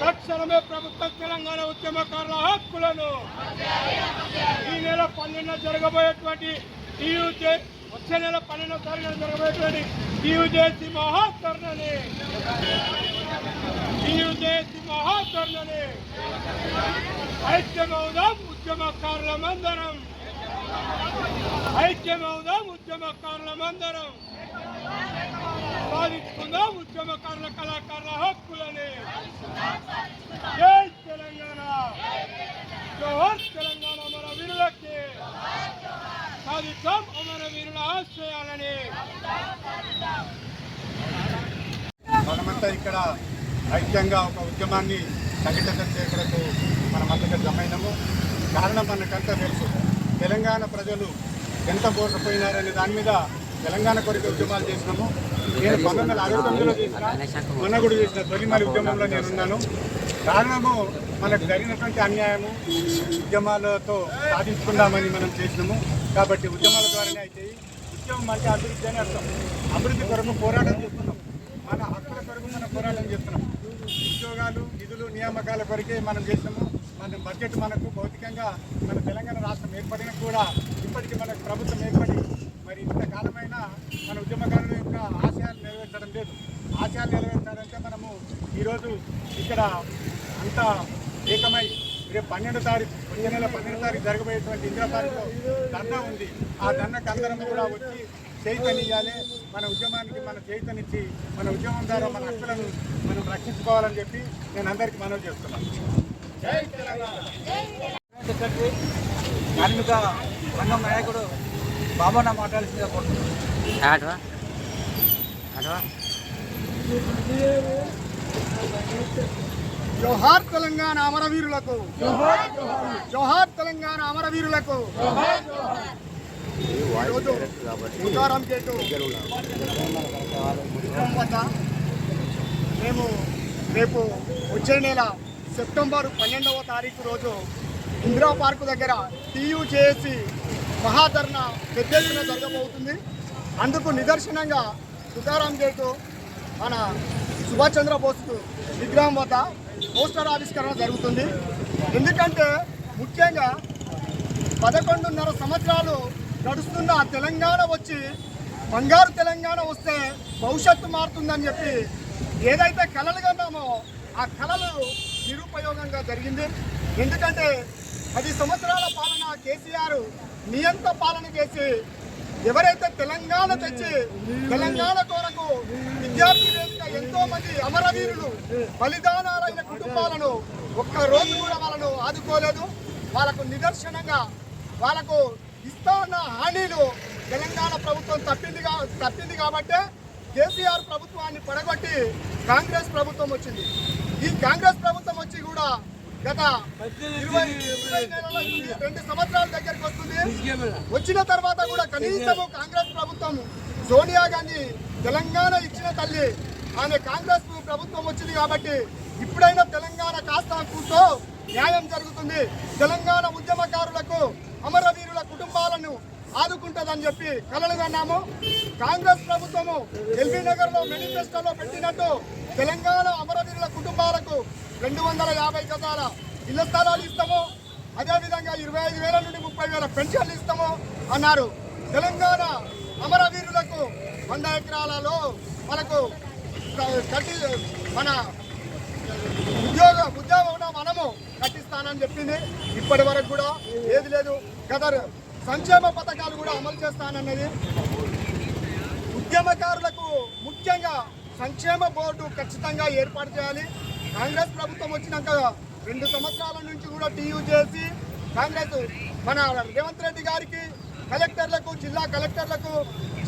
తక్షణమే ప్రభుత్వం తెలంగాణ ఉద్యమకారుల హక్కులను ఈ నెల పన్నెండున జరగబోయేటువంటి టీయూజే వచ్చే నెల పన్నెండో తారీఖున జరగబోయేటువంటి టీయూజేసి మహాధర్ణని టీయూజేసి మహాధర్ణని ఐక్యమవుదాం ఉద్యమకారులమందరం ఐక్యమవుదాం ఉద్యమకారులమందరం సాధించుకుందాం ఉద్యమకారుల కళాకారుల హక్కులని. జై తెలంగాణ. జోహర్ తెలంగాణ మన వీరులకి. సాధిద్దాం అమర వీరుల ఆశ్రయాలని. మనమంతా ఇక్కడ ఐక్యంగా ఒక ఉద్యమాన్ని సంఘటితం చేయడానికి మనమంతా జమైనము కారణం మనకంతా తెలుసు. తెలంగాణ ప్రజలు ఎంత మోసపోయినారనే దాని మీద తెలంగాణ కొరకు ఉద్యమాలు చేసినాము. నేను పంతొమ్మిది వందల అరవై తొమ్మిదిలో చేసిన మొన్న కూడా చేసిన తొలిమాలి ఉద్యమంలో నేను ఉన్నాను. కారణము మనకు జరిగినటువంటి అన్యాయము ఉద్యమాలతో సాధించుకుందామని మనం చేసినాము. కాబట్టి ఉద్యమాల ద్వారానే అయితే ఉద్యమం అంటే అభివృద్ధి అని అర్థం. అభివృద్ధి కొరకు పోరాటం చేస్తున్నాం. మన హక్కుల కొరకు మనం పోరాటం చేస్తున్నాం. ఉద్యోగాలు నిధులు నియామకాల కొరకే మనం చేసినాము. మన బడ్జెట్ మనకు భౌతికంగా మన తెలంగాణ రాష్ట్రం ఏర్పడిన కూడా ఇప్పటికీ మనకు ప్రభుత్వం ఏర్పడి మరి ఇంతకాలమైనా మన ఉద్యమకారుల యొక్క ఆశయాలు నెరవేర్చడం లేదు. ఆశయాలు నెరవేర్చాలంటే మనము ఈరోజు ఇక్కడ అంతా ఏకమై రేపు పన్నెండు తారీఖు వచ్చే నెల పన్నెండు తారీఖు జరగబోయేటువంటి ఇందిరా పార్కులో ధర్నా ఉంది. ఆ ధర్నాకు అందరం కూడా వచ్చి చైతన్యాలే మన ఉద్యమానికి మన చైతన్యచ్చి మన ఉద్యమం ద్వారా మన హక్కులను మనం రక్షించుకోవాలని చెప్పి నేను అందరికీ మనవి చేస్తున్నాను. సెక్రటరీ కార్మిక సంఘం నాయకుడు కోరుతున్నాను ఆటవా ఆటవా జోహార్ తెలంగాణ అమరవీరులకు. జోహార్ తెలంగాణ అమరవీరులకు. ఈరోజు తుకారాం గేటు. విగ్రహం వద్ద మేము రేపు వచ్చే నెల సెప్టెంబర్ పన్నెండవ తారీఖు రోజు ఇందిరా పార్కు దగ్గర టీయూజేఏసీ మహాధరణ పెద్ద ఎత్తున జరగబోతుంది. అందుకు నిదర్శనంగా తుకారాం గేటు మన సుభాష్ చంద్రబోస్ విగ్రహం వద్ద పోస్టర్ ఆవిష్కరణ జరుగుతుంది. ఎందుకంటే ముఖ్యంగా పదకొండున్నర సంవత్సరాలు గడుస్తున్న తెలంగాణ వచ్చి బంగారు తెలంగాణ వస్తే భవిష్యత్తు మారుతుందని చెప్పి ఏదైతే కళలు కన్నామో ఆ కళలు నిరుపయోగంగా జరిగింది. ఎందుకంటే పది సంవత్సరాల పాలన కేసీఆర్ నియంత పాలన చేసి ఎవరైతే తెలంగాణ తెచ్చి తెలంగాణ కొరకు విద్యార్థి వేదిక ఎంతో మంది అమరవీరులు బలిదానాలైన కుటుంబాలను ఒక్క రోజు కూడా వాళ్ళను ఆదుకోలేదు. వాళ్ళకు నిదర్శనంగా వాళ్ళకు ఇస్తా ఉన్న హామీలు తెలంగాణ ప్రభుత్వం తప్పింది తప్పింది కాబట్టే కేసీఆర్ ప్రభుత్వాన్ని పడగొట్టి కాంగ్రెస్ ప్రభుత్వం వచ్చింది. ఈ కాంగ్రెస్ ప్రభుత్వం వచ్చి కూడా గత ఇరవై రెండు సంవత్సరాల దగ్గరికి వస్తుంది. వచ్చిన తర్వాత కూడా కనీసము కాంగ్రెస్ ప్రభుత్వం సోనియా గాంధీ తెలంగాణ ఇచ్చిన తల్లి ఆమె కాంగ్రెస్ ప్రభుత్వం వచ్చింది కాబట్టి ఇప్పుడైనా తెలంగాణ కాస్త కూర్చో న్యాయం జరుగుతుంది. తెలంగాణ ఉద్యమకారులకు అమరవీరుల కుటుంబాలను ఆదుకుంటుందని చెప్పి కలలు కన్నాము. కాంగ్రెస్ ప్రభుత్వము ఎల్బీ నగర్లో మేనిఫెస్టోలో పెట్టినట్టు తెలంగాణ అమరవీరుల కుటుంబాలకు రెండు వందల యాభై గజాల ఇళ్ళ స్థలాలు ఇస్తాము అదేవిధంగా ఇరవై ఐదు వేల నుండి ముప్పై వేల పెన్షన్లు ఇస్తాము అన్నారు. తెలంగాణ అమరవీరులకు వంద ఎకరాలలో మనకు కట్టి మన ఉద్యోగ ఉద్యోగం మనము కట్టిస్తానని చెప్పింది. ఇప్పటి వరకు కూడా ఏది లేదు. గత సంక్షేమ పథకాలు కూడా అమలు చేస్తానన్నది. ఉద్యమకారులకు ముఖ్యంగా సంక్షేమ బోర్డు ఖచ్చితంగా ఏర్పాటు చేయాలి. కాంగ్రెస్ ప్రభుత్వం వచ్చినాక రెండు సంవత్సరాల నుంచి కూడా టీయూ చేసి కాంగ్రెస్ మన రేవంత్ రెడ్డి గారికి కలెక్టర్లకు జిల్లా కలెక్టర్లకు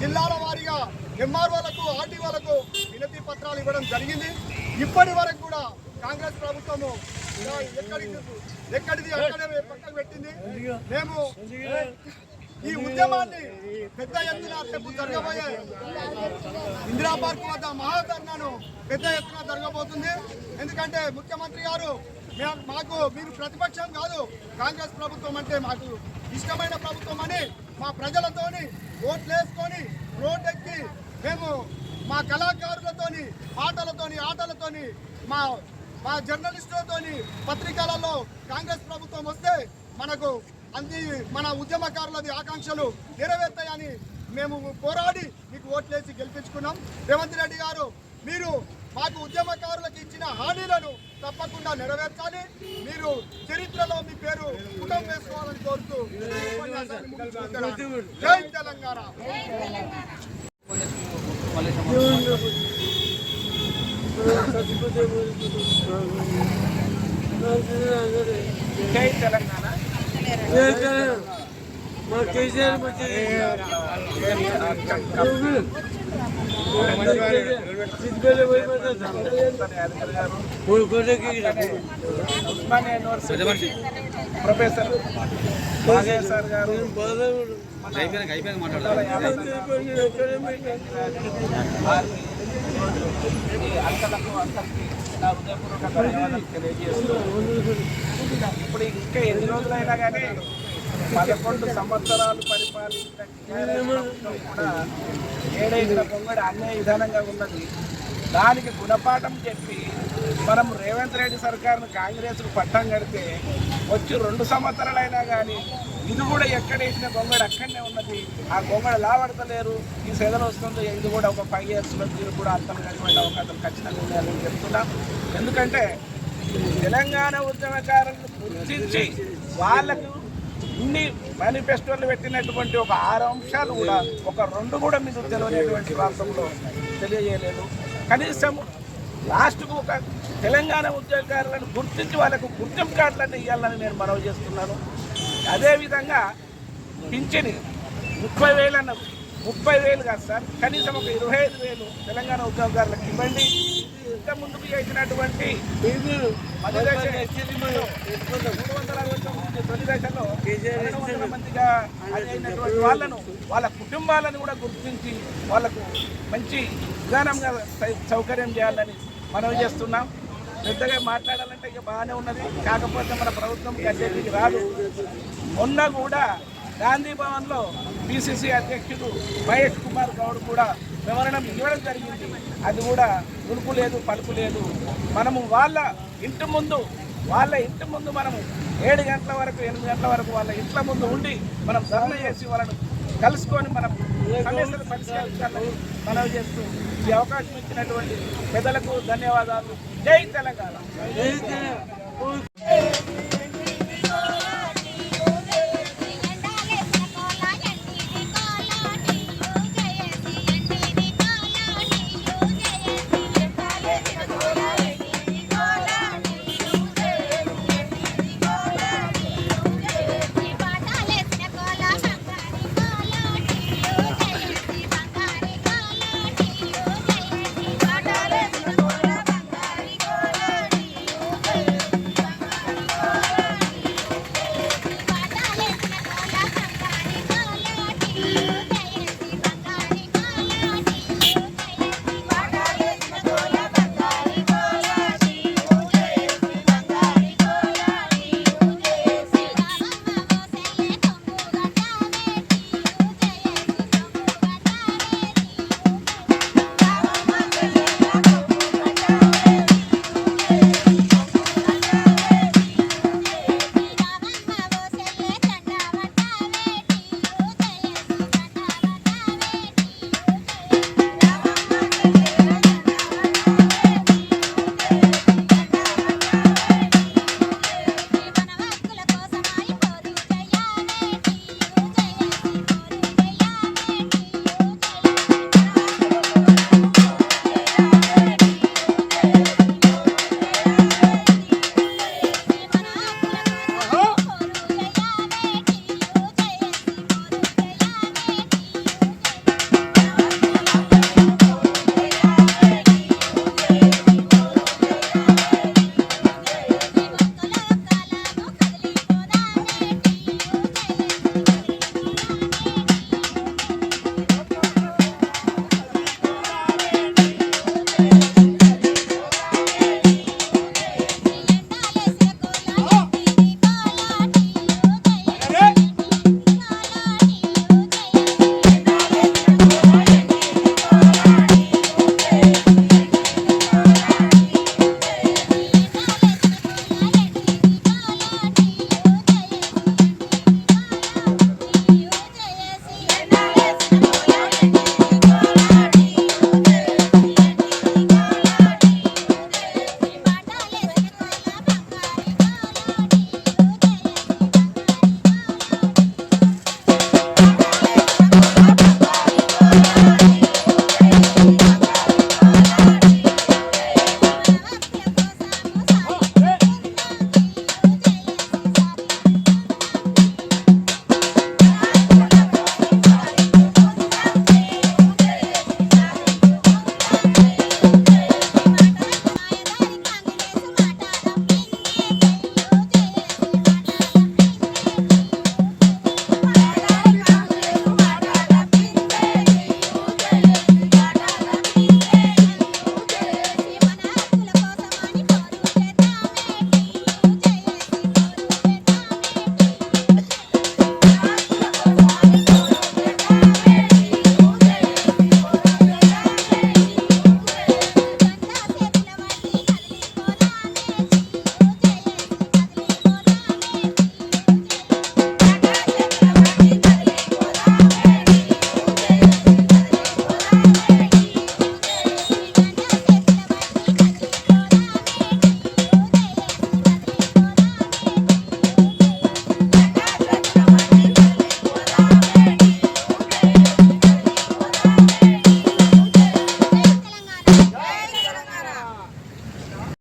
జిల్లాల వారీగా ఎంఆర్ఓలకు ఆర్టీఓలకు వినతి పత్రాలు ఇవ్వడం జరిగింది. ఇప్పటి వరకు కూడా కాంగ్రెస్ ప్రభుత్వము ఎక్కడి ఎక్కడిది అక్కడే పక్కకు పెట్టింది. మేము ఈ ఉద్యమాన్ని పెద్ద ఎత్తున రేపు జరగబోయే ఇందిరా పార్క్ వద్ద మహాధర్నాను పెద్ద ఎత్తున జరగబోతుంది. ఎందుకంటే ముఖ్యమంత్రి గారు మాకు మీరు ప్రతిపక్షం కాదు కాంగ్రెస్ ప్రభుత్వం అంటే మాకు ఇష్టమైన ప్రభుత్వం అని మా ప్రజలతోని ఓట్లేసుకొని రోడ్డెక్కి మేము మా కళాకారులతోని ఆటలతోని ఆటలతోని మా మా జర్నలిస్టులతోని పత్రికలలో కాంగ్రెస్ ప్రభుత్వం వస్తే మనకు అంది మన ఉద్యమకారులది ఆకాంక్షలు నెరవేర్తాయని మేము పోరాడి మీకు ఓట్లేసి గెలిపించుకున్నాం. రేవంత్ రెడ్డి గారు మీరు మాకు ఉద్యమకారులకు ఇచ్చిన హామీలను తప్పకుండా నెరవేర్చాలి. మీరు చరిత్రలో మీ పేరు కుటుంబం వేసుకోవాలని కోరుతూ జై తెలంగాణ. జై తెలంగాణ. ప్రొఫెసర్ బాగయ్య సార్ గారు అయిపోయింది మాట్లాడాలి వారిని ఈ అంకలకు అంకలకి నా హృదయపూర్వక ధన్యవాదాలు తెలియజేస్తూ ఇప్పుడు ఇంకా ఎన్ని రోజులైనా కానీ పదకొండు సంవత్సరాలు పరిపాలించిన కూడా ఏడైన పొంగడి అన్యాయ విధానంగా ఉన్నది దానికి గుణపాఠం చెప్పి మనం రేవంత్ రెడ్డి సర్కార్ను కాంగ్రెస్కు పట్టం కడితే వచ్చి రెండు సంవత్సరాలైనా కానీ ఇది కూడా ఎక్కడ వేసిన అక్కడనే ఉన్నది. ఆ గొంగడు లావడతలేరు. ఈ సెదలు వస్తుంది. ఇది కూడా ఒక ఫైవ్ ఇయర్స్లో మీరు కూడా అర్థం కలిగిన అవకాశం ఖచ్చితంగా ఉండాలని చెప్తున్నాం. ఎందుకంటే తెలంగాణ ఉద్యమకారులను గుర్తించి వాళ్ళకు ఇన్ని మేనిఫెస్టోలు పెట్టినటువంటి ఒక ఆరు అంశాలు కూడా ఒక రెండు కూడా మీకు తెలియనటువంటి రాష్ట్రంలో తెలియజేయలేదు. కనీసం లాస్ట్కు ఒక తెలంగాణ ఉద్యోగకారులను గుర్తించి వాళ్ళకు గుర్తింపు కార్డులను ఇవ్వాలని నేను మనవి చేస్తున్నాను. అదేవిధంగా పింఛని ముప్పై వేలు అన్న ముప్పై వేలు కాదు సార్ కనీసం ఒక ఇరవై ఐదు వేలు తెలంగాణ ఉద్యోగదారులకు ఇవ్వండి. ఇంకా ముందుకు చేసినటువంటి మూడు వందల అరవై తొమ్మిది తొలి దశలో మందిగా అయినటువంటి వాళ్ళను వాళ్ళ కుటుంబాలను కూడా గుర్తించి వాళ్ళకు మంచి విధానంగా సౌకర్యం చేయాలని మనవి చేస్తున్నాం. పెద్దగా మాట్లాడాలంటే ఇక బాగానే ఉన్నది. కాకపోతే మన ప్రభుత్వం గడ్డెకి రాదు. మొన్న కూడా గాంధీ భవన్లో పిసిసి అధ్యక్షుడు మహేష్ కుమార్ గౌడ్ కూడా వివరణం ఇవ్వడం జరిగింది. అది కూడా ఉడుపు లేదు పలుపు లేదు. మనము వాళ్ళ ఇంటి ముందు వాళ్ళ ఇంటి ముందు మనము ఏడు గంటల వరకు ఎనిమిది గంటల వరకు వాళ్ళ ఇంట్ల ముందు ఉండి మనం ధర్మ చేసి వాళ్ళను కలుసుకొని మనం సమస్యలు పరిష్కరించాలని మనవి చేస్తూ ఈ అవకాశం ఇచ్చినటువంటి పెద్దలకు ధన్యవాదాలు. జై తెలంగాణ.